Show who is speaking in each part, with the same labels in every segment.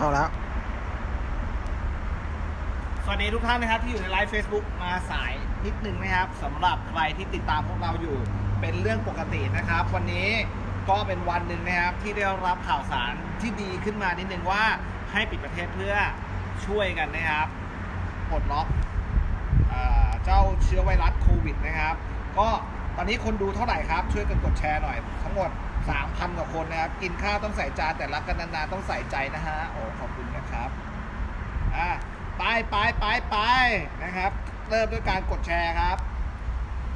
Speaker 1: เข้าแล้ว
Speaker 2: สวัสดีทุกท่านนะครับที่อยู่ในไลฟ์ Facebook มาสายนิดนึงนะครับสำหรับใครที่ติดตามพวกเราอยู่เป็นเรื่องปกตินะครับ วันนี้ก็เป็นวันหนึ่งนะครับที่ได้รับข่าวสารที่ดีขึ้นมานิดนึงว่าให้ปิดประเทศเพื่อช่วยกันนะครับปลดล็อกเอ่อเจ้าเชื้อไวรัสโควิดนะครับ ก็ตอนนี้คนดูเท่าไหร่ครับ ช่วยกันกดแชร์หน่อยทั้งหมด 3,000 กว่าคนนะครับ กินข้าวต้องใส่จานแต่รักกันนานๆต้องใส่ใจนะฮะโอ้ขอบคุณนะครับอะไปไปไปไปนะครับ เริ่มด้วยการกดแชร์ครับ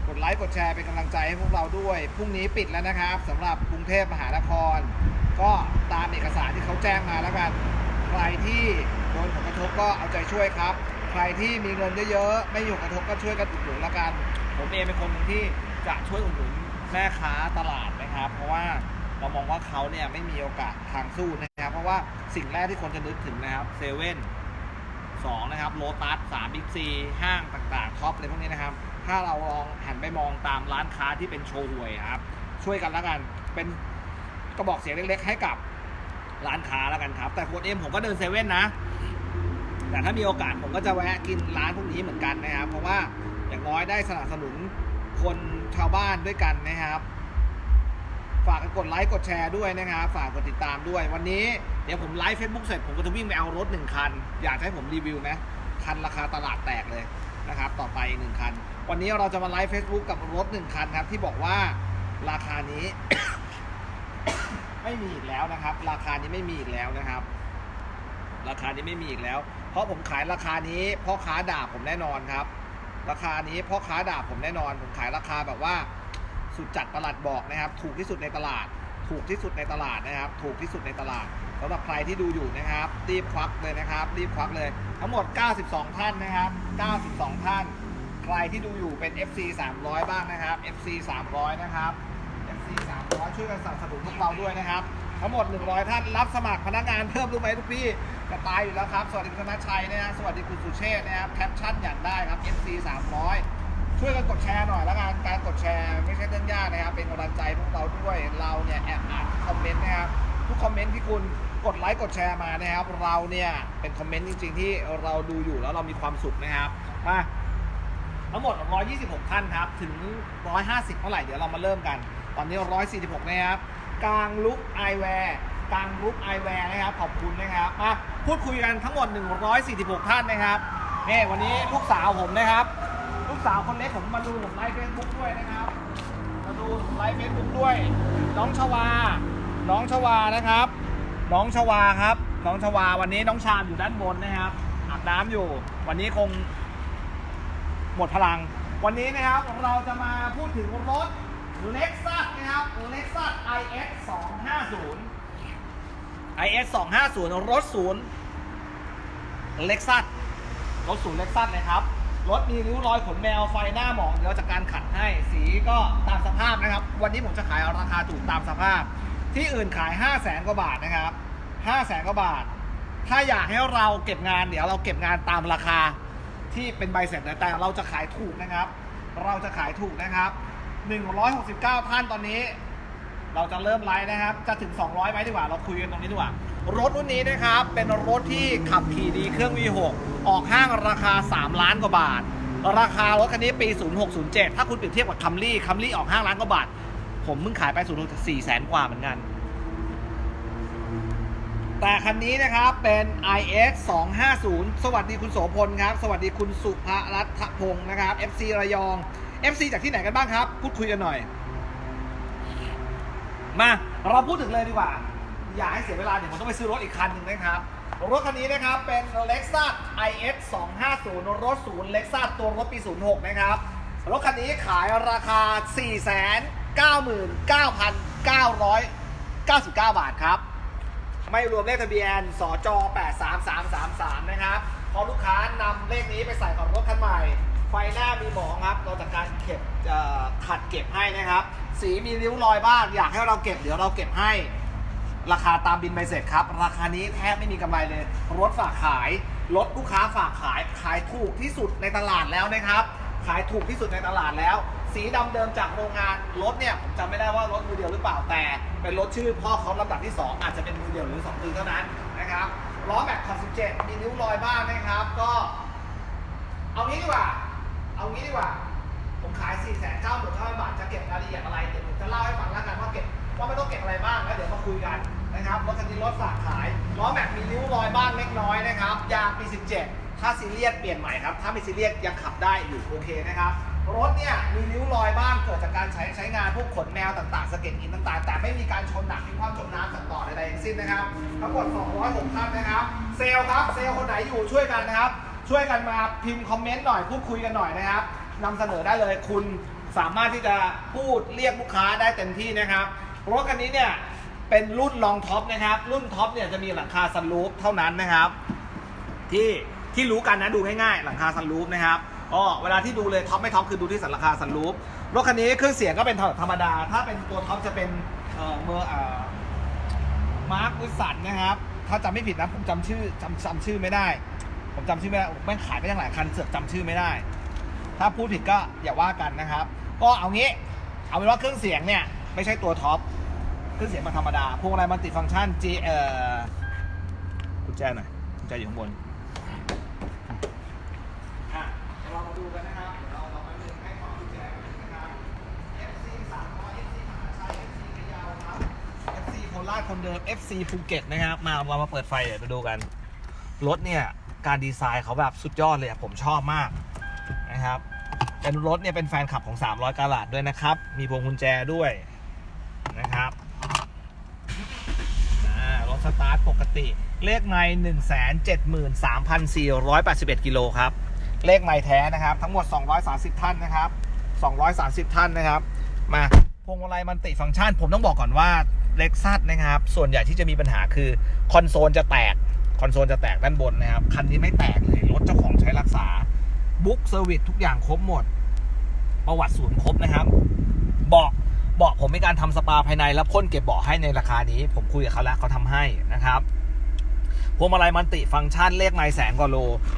Speaker 2: กดไลค์กดแชร์เป็นกำลังใจให้พวกเราด้วยพรุ่งนี้ปิดแล้วนะครับสำหรับกรุงเทพมหานคร ก็ตามเอกสารที่เขาแจ้งมาแล้วกัน ใครที่โดนผลกระทบก็เอาใจช่วยครับ ใครที่มีเงินเยอะๆไม่อยู่กระทบก็ช่วยกันอุดหนุนล้วกัน ผมเองเป็นคนหนึ่งที่จะช่วยอุดหนุน แม่ค้าตลาดนะครับ เพราะว่าเรามองว่าเขาเนี่ยไม่มีโอกาสทางสู้นะครับ เพราะว่าสิ่งแรกที่คนจะนึกถึงนะครับเซเว่นสองนะครับโลตัสสามบิ๊กซีห้างต่างๆท็อปอะไรพวกนี้นะครับ ถ้าเราลองหันไปมองตามร้านค้าที่เป็นโชว์หวยครับ ช่วยกันแล้วกันเป็นกระบอกเสียงเล็กๆ ให้กับร้านค้าแล้วกันครับ แต่คนเอ็มผมก็เดินเซเว่นนะ แต่ถ้ามีโอกาสผมก็จะแวะกินร้านพวกนี้เหมือนกันนะครับ เพราะว่าอย่างน้อยได้สนับสนุน คนชาวบ้านด้วยกันนะครับ ฝากกดไลค์กดแชร์ด้วยนะครับฝากกดติดตามด้วย วันนี้เดี๋ยวผมไลฟ์เฟซบุ๊กเสร็จผมก็จะวิ่งไปเอารถหนึ่งคัน อยากให้ผมรีวิวไหมคันราคาตลาดแตกเลยนะครับ ต่อไปอีกหนึ่งคัน วันนี้เราจะมาไลฟ์เฟซบุ๊กกับรถหนึ่งคันครับ ที่บอกว่าราคานี้ ไม่มีอีกแล้วนะครับ ราคานี้ไม่มีอีกแล้วนะครับ ราคานี้ไม่มีอีกแล้ว เพราะผมขายราคานี้พ่อค้าด่าผมแน่นอนครับ ราคานี้พ่อค้าด่าผมแน่นอน ผมขายราคาแบบว่า สุดจัดตลาดบอกนะครับ ถูกที่สุดในตลาด ถูกที่สุดในตลาดนะครับ ถูกที่สุดในตลาดสำหรับใครที่ดูอยู่นะครับ รีบควักเลยนะครับ รีบควักเลย ทั้งหมด 92 ท่านนะครับ 92 ท่าน ใครที่ดูอยู่เป็น FC 300 บ้างนะครับ FC 300 นะครับ FC 300 ช่วยกันสนับสนุนพวกเราด้วยนะครับ ทั้งหมด 100 ท่านรับสมัครพนักงานเพิ่มรู้ไหมทุกพี่จะตายอยู่แล้วครับ สวัสดีคุณธนชัยนะฮะสวัสดีคุณสุเชษนะครับแคปชั่นอยากได้ครับ FC 300 ช่วยกันกดแชร์หน่อยแล้วกันการกดแชร์ไม่ใช่เรื่องยากนะครับ เป็นกำลังใจพวกเราด้วยเราเนี่ยแอบอ่านคอมเมนต์นะครับทุกคอมเมนต์ที่คุณกดไลค์กดแชร์มานะครับเราเนี่ยเป็นคอมเมนต์จริง ๆ ที่เราดูอยู่แล้วเรามีความสุขนะครับมาทั้งหมด 126 ท่านครับ ถึง 150 เท่าไหร่ เดี๋ยวเรามาเริ่มกัน ตอนนี้ 146 นะครับ กลางลุกไอแวร์กลางลุกไอแวร์นะครับขอบคุณนะครับมาพูดคุยกันทั้งหมด 146 ท่านนะครับนี่วันนี้ลูกสาวผมนะครับ ลูกสาวคนเล็กผมมาดูผมไลฟ์เฟซบุ๊กด้วยนะครับมาดูไลฟ์เฟซบุ๊กด้วย น้องชวา น้องชวานะครับ น้องชวาครับ น้องชวาวันนี้น้องชามอยู่ด้านบนนะครับอาบน้ำอยู่ วันนี้คงหมดพลัง วันนี้นะครับเราจะมาพูดถึงรถ Lexus นะครับ Lexus IS 250 IS 250 รถศูนย์ Lexus รถศูนย์เล็กซัสเลยครับ รถมีริ้วรอยขนแมวไฟหน้าหมอง เดี๋ยวจากการขัดให้ สีก็ตามสภาพนะครับ วันนี้ผมจะขายราคาถูกตามสภาพ ที่อื่นขาย 5 0 0แสนกว่าบาทนะครับ 5 0 0แสนกว่าบาท ถ้าอยากให้เราเก็บงาน เดี๋ยวเราเก็บงานตามราคาที่เป็นใบเสร็จแต่เราจะขายถูกนะครับ เราจะขายถูกนะครับ 169 ท่านตอนนี้ เราจะเริ่มไลฟ์นะครับ จะถึง 200ไหมดีกว่า เราคุยกันตรงนี้ดีกว่า รถรุ่นนี้นะครับ เป็นรถที่ขับขี่ดีเครื่อง V6 ออกห้างราคา 3 ล้านกว่าบาท ราคารถคันนี้ปี 0607 ถ้าคุณเปรียบเทียบกับคัมรี่คัมรี่ออกห้างล้านกว่าบาท ผมเพิ่งขายไป06 4แสนกว่าเหมือนกัน แต่คันนี้นะครับเป็น IS 250 สวัสดีคุณโสพลครับ สวัสดีคุณสุภรัตพงศ์นะครับ FC ระยอง FC จากที่ไหนกันบ้างครับ พูดคุยกันหน่อย มาเราพูดถึงเลยดีกว่า อย่าให้เสียเวลาเดี๋ยวผมต้องไปซื้อรถอีกคันหนึ่งนะครับ รถคันนี้นะครับเป็น Lexus IS 250รถศูนย์ Lexus ตัวรถปี 06 นะครับ รถคันนี้ขายราคา 499,999บาทครับ ไม่รวมเลขทะเบียนสจ 83333 นะครับพอลูกค้านำเลขนี้ไปใส่ ไฟหน้ามีหมองครับ เราจากการเก็บขัดเก็บให้นะครับ สีมีริ้วรอยบ้างอยากให้เราเก็บเดี๋ยวเราเก็บให้ ราคาตามบินใบเสร็จครับ ราคานี้แทบไม่มีกำไรเลย รถฝากขายรถลูกค้าฝากขายขายถูกที่สุดในตลาดแล้วนะครับ ขายถูกที่สุดในตลาดแล้ว สีดำเดิมจากโรงงานรถเนี่ยผมจำไม่ได้ว่ารถมือเดียวหรือเปล่าแต่ เป็นรถชื่อพ่อเขาลำดับที่ 2 อาจจะเป็นมือเดียวหรือ2มือเท่านั้นนะครับล้อแม็กขอบ17มีนิ้วรอยบ้างนะครับ ก็ เอางี้ดีกว่า ผมขาย 4 9 9 0 0 0บาท จะเก็บรายละเอียดอะไรเดี๋ยวผมจะเล่าให้ฟังแล้วกันว่าเก็บว่าไม่ต้องเก็บอะไรบ้างแล้วเดี๋ยวมาคุยกันนะครับรถคันนี้รถฝากขายล้อแม็กมีริ้วรอยบ้างเล็กน้อยนะครับยางปี 17 ถ้าซีเรียสเปลี่ยนใหม่ครับถ้าไม่ซีเรียสยังขับได้อยู่โอเคนะครับรถเนี่ยมีริ้วรอยบ้างเกิดจากการใช้ใช้งานพวกขนแมวต่างๆสะเก็ดหินต่างๆ แต่ไม่มีการชนหนักมีความจมน้ำตัดต่อใดๆทั้งสิ้นนะครับทั้งหมด206ท่านนะครับเซลครับเซลคนไหนอยู่ช่วยกันนะครับช่วยกันมาพิมพ์คอมเมนต์หน่อยพูดคุยกันหน่อยนะครับนำเสนอได้เลยคุณ สามารถที่จะพูดเรียกลูกค้าได้เต็มที่นะครับรถคันนี้เนี่ยเป็นรุ่นรองท็อปนะครับ รุ่นท็อปเนี่ยจะมีหลังคาซันรูฟเท่านั้นนะครับ ที่ที่รู้กันนะดูง่ายๆหลังคาซันรูฟนะครับอ๋อเวลาที่ดูเลยท็อปไม่ท็อปคือดูที่สันหลังคาซันรูฟรถคันนี้เครื่องเสียงก็เป็นธรรมดา ถ้าเป็นตัวท็อปจะเป็นเอ่อเมอร์เอ่อมาร์ควิสันนะครับถ้าจำไม่ผิดนะผมจำชื่อจำจำชื่อไม่ได้ ผมจำชื่อไม่ได้โอ้แม่งขายไปตั้งหลายคันเสือกจำชื่อไม่ได้ ถ้าพูดผิดก็อย่าว่ากันนะครับ ก็เอางี้ เอาเป็นว่าเครื่องเสียงเนี่ย ไม่ใช่ตัวท็อป เครื่องเสียงมันธรรมดา พวงมาลัยมันติดฟังก์ชัน G เอ่อกุญแจหน่อยกุญแจอยู่ข้างบนอะเรามาดูกันนะครับเราเรามาเลือกให้ความกุญแจนนะครับ FC 300 FC มหาชัย FC พะเยาครับ FC โคราชคนเดิม FC ภูเก็ตนะครับ มามามาเปิดไฟเดี๋ยวดูกัน รถเนี่ย การดีไซน์เขาแบบสุดยอดเลยผมชอบมากนะครับ เป็นรถเนี่ยเป็นแฟนคลับของ 300กาลาดด้วยนะครับ มีพวงกุญแจด้วยนะครับรถสตาร์ทปกติ เลขไมล์173,481 กิโลครับ เลขไมล์แท้นะครับ ทั้งหมด 230 ท่านนะครับ 230 ท่านนะครับ มาพวงมาลัยมันติฟังก์ชัน ผมต้องบอกก่อนว่าเล็กซัสนะครับ ส่วนใหญ่ที่จะมีปัญหาคือคอนโซลจะแตก คอนโซลจะแตกด้านบนนะครับ คันนี้ไม่แตกเลย รถเจ้าของใช้รักษา บุ๊กเซอร์วิสทุกอย่างครบหมด ประวัติศูนย์ครบนะครับเบอกเบอกผมมีการทำสปาภายในแล้วพ่นเก็บเบาะให้ในราคานี้ ผมคุยกับเขาแล้วเขาทำให้นะครับพวงมาลัยมันติฟังก์ชันเลขไมล์แสนกว่าโล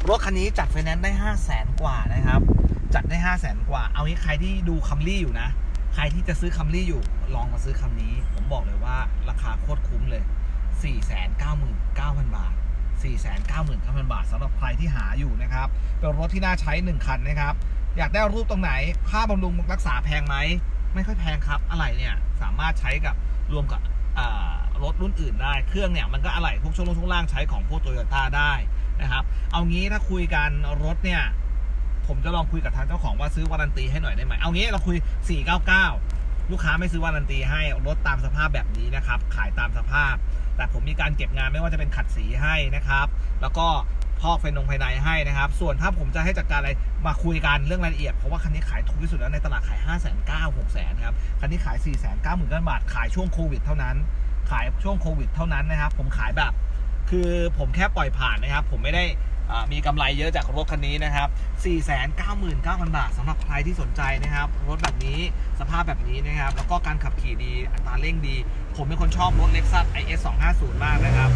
Speaker 2: รถคันนี้จัดไฟแนนซ์ได้5 0 0แสนกว่านะครับ จัดได้5 0 0แสนกว่า เอางี้ใครที่ดูคัมรี่อยู่นะ ใครที่จะซื้อคัมรี่อยู่ ลองมาซื้อคันนี้ ผมบอกเลยว่าราคาโคตรคุ้มเลย499,000บาท 499,000 บาทสำหรับใครที่หาอยู่นะครับ เป็นรถที่น่าใช้ 1 คันนะครับ อยากได้รูปตรงไหน ค่าบำรุงรักษาแพงไหม ไม่ค่อยแพงครับ อะไรเนี่ยสามารถใช้กับรวมกับรถรุ่นอื่นได้ เครื่องเนี่ยมันก็อะไรพวกช่วงล่างช่วงล่างใช้ของพวกโตโยต้าได้นะครับ เอางี้ถ้าคุยกันรถเนี่ย ผมจะลองคุยกับทางเจ้าของว่าซื้อวารันตีให้หน่อยได้ไหม เอางี้เราคุย 499 ลูกค้าไม่ซื้อวารันตีให้รถตามสภาพแบบนี้นะครับ ขายตามสภาพ แต่ผมมีการเก็บงานไม่ว่าจะเป็นขัดสีให้นะครับ แล้วก็พอกไฟนงภายในให้นะครับ ส่วนถ้าผมจะให้จัดการอะไรมาคุยกันเรื่องรายละเอียด เพราะว่าคันนี้ขายถูกที่สุดแล้วในตลาดขาย 5 9 0 0 0 0 6 0 0 0ครับ คันนี้ขาย 4 9 0 0 0 0บาท ขายช่วงโควิดเท่านั้น ขายช่วงโควิดเท่านั้นนะครับ ผมขายแบบ คือผมแค่ปล่อยผ่านนะครับ ผมไม่ได้ มีกำไรเยอะจากรถคันนี้นะครับ 499,000 บาทสำหรับใครที่สนใจนะครับ รถแบบนี้สภาพแบบนี้นะครับ แล้วก็การขับขี่ดี อัตราเร่งดี ผมเป็นคนชอบรถ Lexus IS 250 มากนะครับ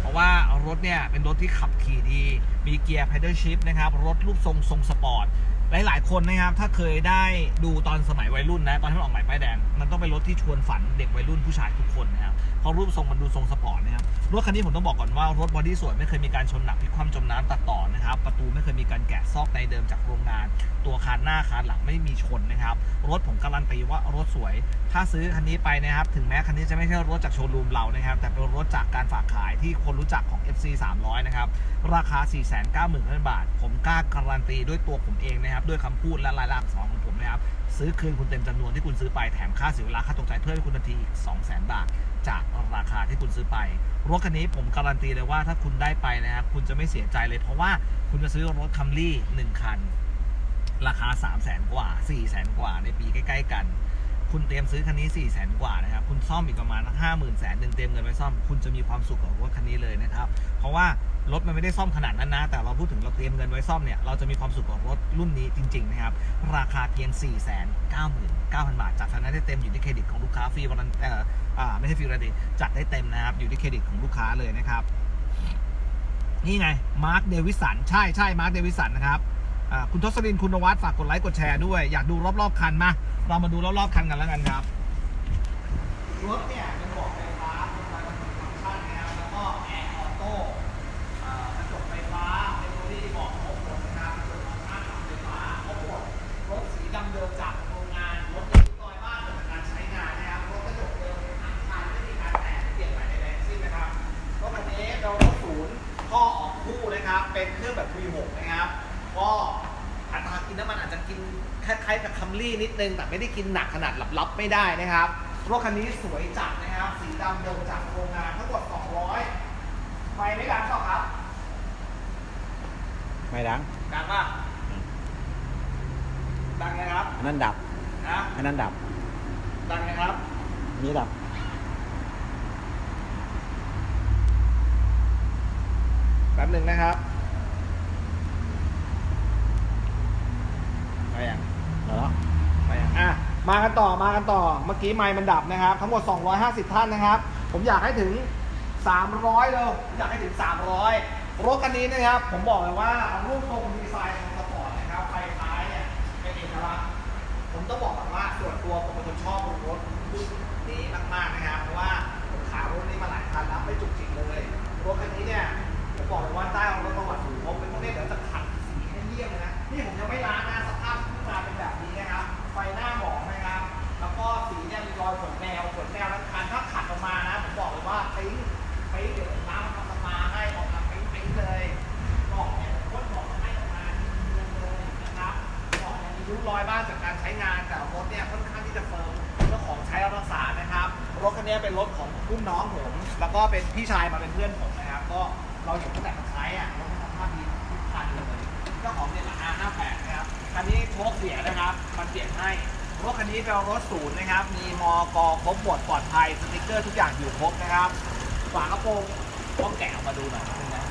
Speaker 2: เพราะว่ารถเนี่ยเป็นรถที่ขับขี่ดี มีเกียร์ pedal shift นะครับ รถรูปทรงทรงสปอร์ต หลาย ๆ คนนะครับ ถ้าเคยได้ดูตอนสมัยวัยรุ่นนะ ตอนที่มันออกใหม่ป้ายแดง มันต้องเป็นรถที่ชวนฝันเด็กวัยรุ่นผู้ชายทุกคนนะครับ เพราะรูปทรงมันดูทรงสปอร์ตนะครับ รถคันนี้ผมต้องบอกก่อนว่ารถบอดี้สวยไม่เคยมีการชนหนักพลิกคว่ำจมน้ำตัดต่อนะครับ ประตูไม่เคยมีการแกะซอกในเดิมจากโรงงาน ตัวคานหน้าคานหลังไม่มีชนนะครับ รถผมการันตีว่ารถสวย ถ้าซื้อคันนี้ไปนะครับ ถึงแม้คันนี้จะไม่ใช่รถจากโชว์รูมเรานะครับ แต่เป็นรถจากการฝากขายที่คนรู้จักของ FC 300 นะครับ ราคา 499,000 บาท ผมกล้าการันตีด้วยตัวผมเองนะครับด้วยคำพูดและลายลักษณ์อักษรของผมนะครับซื้อคืนคุณเต็มจำนวนที่คุณซื้อไปแถมค่าเสียเวลาค่าตกใจเพิ่มให้คุณทันทีอีก200,000 บาท จากราคาที่คุณซื้อไป รถคันนี้ผมการันตีเลยว่าถ้าคุณได้ไปนะครับคุณจะไม่เสียใจเลย เพราะว่าคุณจะซื้อรถคัมรี่หนึ่งคัน ราคา 3 0 0แสนกว่า 4 0 0แสนกว่าในปีใกล้ ๆ กัน คุณเตรียมซื้อคันนี้4 0 0แสนกว่านะครับ คุณซ่อมอีกประมาณห้าหมื่นแสนหนึ่งเตรียมเงินไปซ่อม คุณจะมีความสุขกับรถคันนี้เลยนะครับ เพราะว่ารถมันไม่ได้ซ่อมขนาดนั้นนะ แต่เราพูดถึงเราเตรียมเงินไว้ซ่อมเนี่ย เราจะมีความสุขกับรถรุ่นนี้จริง ๆ นะครับ ราคาเพียง 4 9 9 0 0 0 บาท จัดไฟแนนซ์ได้เต็มอยู่ที่เครดิตของลูกค้าฟรีวันนั้นเอ่ออ่าไม่ใช่ฟรีวันนี้จัดได้เต็มนะครับ อยู่ที่เครดิตของลูกค้าเลยนะครับ นี่ไง มาร์คเดวิสัน ใช่ใช่มาร์คเดวิสันนะครับ คุณทศรินคุณนวัตฝากกดไลค์กดแชร์ด้วย อยากดูรอบรอบคันมาเรามาดูรอบรอบคันกันแล้วกันครับรถเนี่ยเป็นบอกไฟฟ้าเป็นการทำฟังก์ชันแล้วแล้วก็แอร์ออโต้กระจกไฟฟ้าเป็นตัวที่บอกครบหมดนะครับเป็นตัวทำท่าทำไฟฟ้าครบหมดรถสีดำเดิมจากโรงงานรถยนต์ลอยบ้านเกิดการใช้งานนะครับรถกระจกเดิมทั้งคานไม่มีการแตกเปลี่ยนใหม่ใดๆสิ้นนะครับรถคันนี้เราศูนย์ข้อออกคู่นะครับเป็นเครื่องแบบ V6 นะครับ กินน้ำมันอาจจะกินคล้ายๆกับคัมรี่นิดนึง แต่ไม่ได้กินหนักขนาดหลับลับไม่ได้นะครับรถคันนี้สวยจัดนะครับ สีดำเดิมจากโรงงานทั้งหมด200ไฟไม่ดังหรอกครับ
Speaker 1: ไม่ดัง
Speaker 2: ดังป่ะดังไงครับ
Speaker 1: อันนั้นดับ
Speaker 2: นะ
Speaker 1: อันนั้นดับ
Speaker 2: ดังไงครับ
Speaker 1: นี่ดับ
Speaker 2: แป๊บหนึ่งนะครับ ไปยัง
Speaker 1: แล้ว
Speaker 2: ไปยังอะมากันต่อมากันต่อเมื่อกี้ไมค์มันดับนะครับ ทั้งหมด 250 ท่านนะครับ ผมอยากให้ถึง 300เลยผมอยากให้ถึง 300รถคันนี้นะครับ ผมบอกเลยว่ารูปทรงดีไซน์ของสปอร์ตนะครับไฟท้ายเนี่ยเป็นเอกลักษณ์ผมต้องบอกก่อนว่าส่วนตัวผมเป็นคนชอบรถรุ่นนี้มากๆนะครับเพราะว่าผมขายรถนี้มาหลายคันแล้วไม่จุกจิกเลยรถคันนี้เนี่ยผมบอกเลยว่าใต้ กครบหมดปลอดภัยสติกเกอร์ทุกอย่างอยู่ครบนะครับฝากระโปรงต้องแกะออกมาดูหน่อยนึงนะ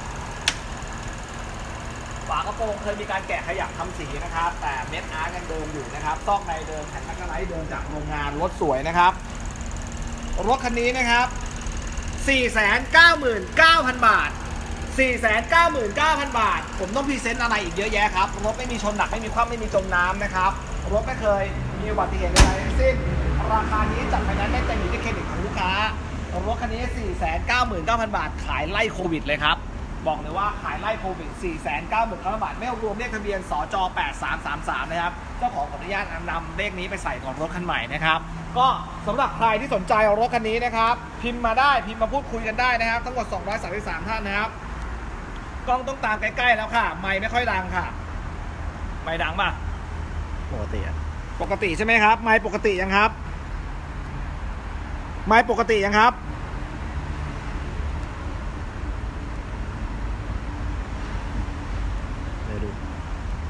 Speaker 2: ฝากระโปรงเคยมีการแกะขยับทำสีนะครับ แต่เม็ดอาร์ตยังเดิมอยู่นะครับซอกในเดิมแผ่นแมกกาไลท์เดิมจากโรงงานรถสวยนะครับ รถคันนี้นะครับ 499,000 บาท 499,000 บาท ผมต้องพรีเซนต์อะไรอีกเยอะแยะครับ รถไม่มีชนหนักไม่มีคว่ำไม่มีจมน้ำนะครับ รถไม่เคยมีอุบัติเหตุใดๆทั้งสิ้น ราคานี้จัดไฟแนนซ์ได้เต็มอยู่ที่เครดิตของลูกค้ารถคันนี้ 499,000 บาท ขายไล่โควิดเลยครับ บอกเลยว่าขายไล่โควิด 499,000 บาท ไม่รวมเลขทะเบียนสจ8333 นะครับ เจ้าของขออนุญาตนำเลขนี้ไปใส่ก่อนรถคันใหม่นะครับ ก็สำหรับใครที่สนใจรถคันนี้นะครับ พิมพ์มาได้ พิมพ์มาพูดคุยกันได้นะครับ ทั้งหมด 233 ท่านนะครับ กล้องต้องตามใกล้ๆแล้วค่ะ ไม่ไม่ค่อยดังค่ะ ไม่ดังป่ะ
Speaker 1: ปกติ
Speaker 2: ปกติใช่ไหมครับ ไม่ปกติยังครับ ไม่ปกติยังครับ
Speaker 1: เดี๋ยวดู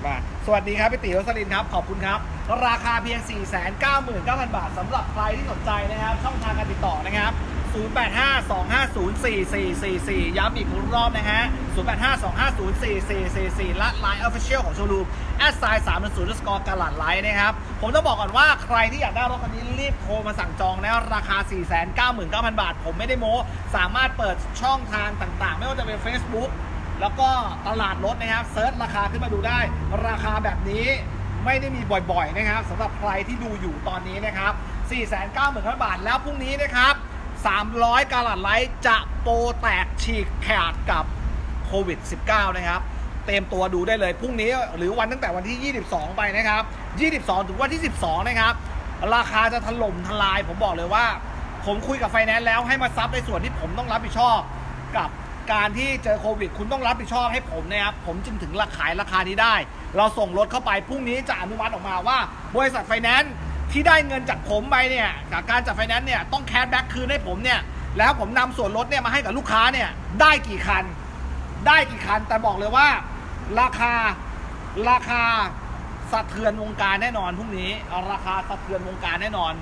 Speaker 2: มาสวัสดีครับพี่ติ๋วสลินครับ ขอบคุณครับ ราคาเพียง 499,000 บาทสำหรับใครที่สนใจนะครับ ช่องทางการติดต่อนะครับ 0852504444 ย้ำอีกรอบนะฮะ 0852504444 และ Line Official ของโชว์รูมแอดไซน์310สกอร์กาลัดไลท์นะครับ ผมต้องบอกก่อนว่าใครที่อยากได้รถคันนี้รีบโทรมาสั่งจองนะราคา 499,000 บาท ผมไม่ได้โม้ สามารถเปิดช่องทางต่างๆ ไม่ว่าจะเป็น Facebook แล้วก็ตลาดรถนะครับเซิร์ชราคาขึ้นมาดูได้ ราคาแบบนี้ไม่ได้มีบ่อยๆนะครับสำหรับใครที่ดูอยู่ตอนนี้นะครับ 499,000 บาทแล้วพรุ่งนี้นะครับ 300 กาลัดไลท์จะโปรแตกฉีกขาดกับโควิด -19 นะครับ เต็มตัวดูได้เลยพรุ่งนี้หรือวันตั้งแต่วันที่ 22 ไปนะครับ 22 ถึงวันที่ 12 นะครับ ราคาจะถล่มทลาย ผมบอกเลยว่า ผมคุยกับไฟแนนซ์แล้วให้มาซับในส่วนที่ผมต้องรับผิดชอบกับการที่เจอโควิด คุณต้องรับผิดชอบให้ผมนะครับ ผมจึงถึงราขายราคานี้ได้ เราส่งรถเข้าไปพรุ่งนี้จะอนุมัติออกมาว่า บริษัทไฟแนนซ์ ที่ได้เงินจากผมไปเนี่ยจากการจัดไฟแนนซ์เนี่ยต้องแคชแบ็กคืนให้ผมเนี่ยแล้วผมนำส่วนลดเนี่ยมาให้กับลูกค้าเนี่ยได้กี่คัน ได้กี่คัน แต่บอกเลยว่า ราคาราคาสะเทือนวงการแน่นอนพรุ่งนี้ราคาสะเทือนวงการแน่นอน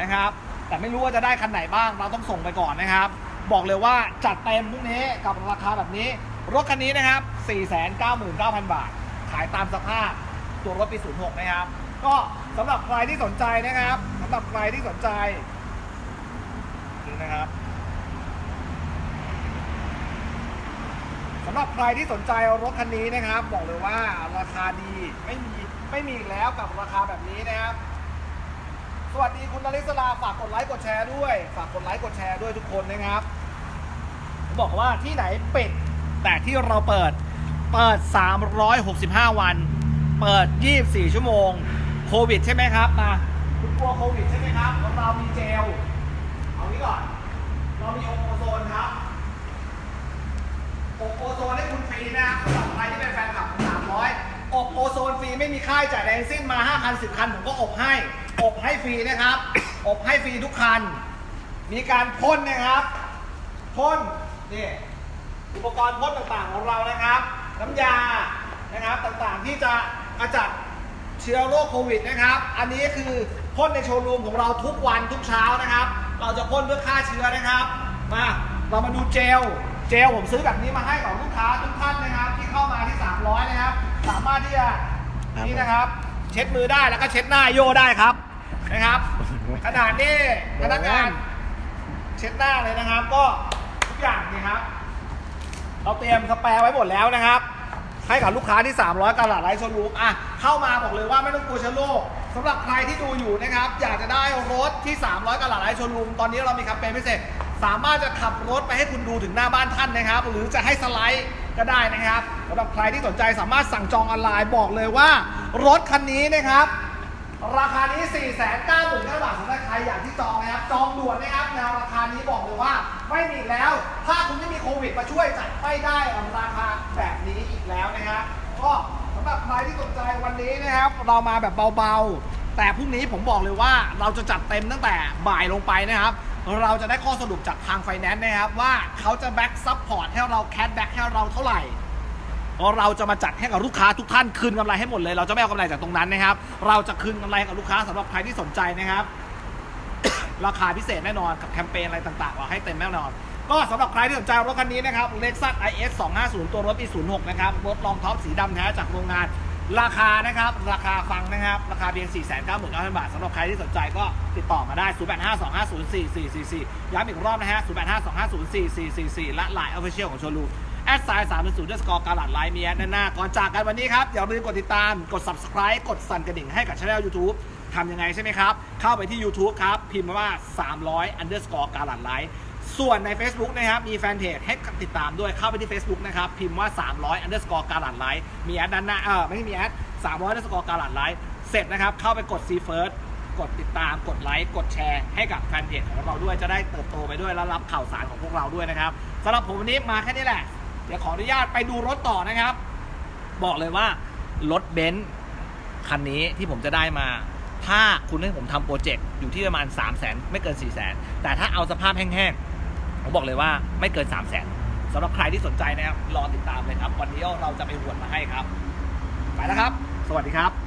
Speaker 2: นะครับ แต่ไม่รู้ว่าจะได้คันไหนบ้าง เราต้องส่งไปก่อนนะครับ บอกเลยว่าจัดเต็มพรุ่งนี้กับราคาแบบนี้ รถคันนี้นะครับ 499,000 บาท ขายตามสภาพตัวรถปี 06 นะครับ ก็สำหรับใครที่สนใจนะครับสำหรับใครที่สนใจนี่นะครับสำหรับใครที่สนใจรถคันนี้นะครับ บอกเลยว่าราคาดีไม่มีไม่มีแล้วกับราคาแบบนี้นะครับ สวัสดีคุณนริศราฝากกดไลค์กดแชร์ด้วย ฝากกดไลค์กดแชร์ด้วยทุกคนนะครับผมบอกว่าที่ไหนปิด แต่ที่เราเปิดเปิด 365 วัน เปิด 24 ชั่วโมง โควิดใช่ไหมครับ มา คุณกลัวโควิดใช่ไหมครับของเรามีเจล เอานี้ก่อน เรามีโอโซนครับอบโอโซนให้คุณฟรีนะครับสำหรับใครที่เป็นแฟนคลับสามร้อยอบโอโซนฟรีไม่มีค่าจ่ายแรงสิ้นมาห้าคันสิบคันผมก็อบให้ อบให้ฟรีนะครับ อบให้ฟรีทุกคัน มีการพ่นนะครับ พ่นนี่อุปกรณ์พ่นต่างๆของเรานะครับ น้ำยานะครับต่างๆที่จะกระจัด เชื้อโรคโควิดนะครับ อันนี้คือพ่นในโชว์รูมของเราทุกวันทุกเช้านะครับ เราจะพ่นเพื่อฆ่าเชื้อนะครับ มาเรามาดูเจล เจลผมซื้อแบบนี้มาให้กับลูกค้าทุกท่านนะครับ ที่เข้ามาที่ 300 นะครับ สามารถที่จะนี่นะครับ เช็ดมือได้แล้วก็เช็ดหน้าโยได้ครับนะครับ ขนาดนี้พนักงานเช็ดหน้าเลยนะครับ ก็ทุกอย่างนี่ครับ เราเตรียมสแปร์ไว้หมดแล้วนะครับ ให้กับลูกค้าที่ 300 กะหลาดไลท์โชว์รูมอะเข้ามาบอกเลยว่าไม่ต้องกลัวเชื้อโรคสำหรับใครที่ดูอยู่นะครับ อยากจะได้รถที่ 300 กะหลาดไลท์โชว์รูมตอนนี้เรามีแคมเปญพิเศษสามารถจะขับรถไปให้คุณดูถึงหน้าบ้านท่านนะครับ หรือจะให้สไลด์ก็ได้นะครับสำหรับใครที่สนใจสามารถสั่งจองออนไลน์บอกเลยว่า รถคันนี้นะครับ ราคานี้ 4 9 9 0 0บาทสำหรับใครอยากที่จองนะครับ จองด่วนนะครับแนวราคานี้บอกเลยว่าไม่มีอีกแล้ว ถ้าคุณไม่มีโควิดมาช่วยจัดไม่ได้ราคาแบบนี้อีกแล้วนะครับก็สำหรับใครที่สนใจวันนี้นะครับ เรามาแบบเบาๆ แต่พรุ่งนี้ผมบอกเลยว่าเราจะจัดเต็มตั้งแต่บ่ายลงไปนะครับ เราจะได้ข้อสรุปจากทางไฟแนนซ์นะครับว่าเขาจะแบ็กซัพพอร์ตให้เราแค t แบ็กให้เราเท่าไหร่ เราจะมาจัดให้กับลูกค้าทุกท่านคืนกำไรให้หมดเลย เราจะไม่เอากำไรจากตรงนั้นนะครับ เราจะคืนกำไรกับลูกค้าสำหรับใครที่สนใจนะครับ ราคาพิเศษแน่นอนกับแคมเปญอะไรต่างๆเราให้เต็มแน่นอน ก็สำหรับใครที่สนใจรถคันนี้นะครับ Lexus IS 250 ตัวรถปี 06 นะครับ รถรองท็อปสีดำแท้จากโรงงาน ราคานะครับ ราคาฟังนะครับ ราคาเพียง 4 9 9 0 0 0 บาทสำหรับใครที่สนใจก็ติดต่อมาได้ 0852504444 ย้ำอีกรอบนะฮะ 0852504444 และไลน์ Official ของโชว์รู แอดไซน์3 0ด้วยสกอร์การหลัดไลน์เมียแอดหน้าก่อนจากกันวันนี้ครับอย่าลืมกดติดตามกด subscribe กดสั่นกระดิ่งให้กับช่อง YouTube ทำยังไงใช่ไหมครับ เข้าไปที่ YouTube ครับ พิมพ์ว่า 300 underscore การหลัดไลน์ส่วนใน Facebook นะครับ มีแฟนเพจให้ติดตามด้วยเข้าไปที่ Facebook นะครับ พิมพ์ว่า 300 underscore การหลัดไลน์มีแอดด้านหน้าเออไม่ใช่มีแอด300 underscore การหลัดไลน์เสร็จนะครับ เข้าไปกด see first กดติดตามกดไลค์กดแชร์ให้กับแฟนเพจของเราด้วยจะได้เติบโตไปด้วยแล้วรับข่าวสารของพวกเราด้วยนะครับสำหรับผมวันนี้มาแค่นี้แหละ เดี๋ยวขออนุญาตไปดูรถต่อนะครับ บอกเลยว่ารถเบนซ์คันนี้ที่ผมจะได้มา ถ้าคุณให้ผมทำโปรเจกต์อยู่ที่ประมาณ 3 0 0แสนไม่เกิน 4 0 0แสนแต่ถ้าเอาสภาพแห้งๆผมบอกเลยว่าไม่เกิน 3 0 0แสนสำหรับใครที่สนใจนะครับรอติดตามเลยครับ วันนี้เราจะไปหวนมาให้ครับ ไปแล้วครับ สวัสดีครับ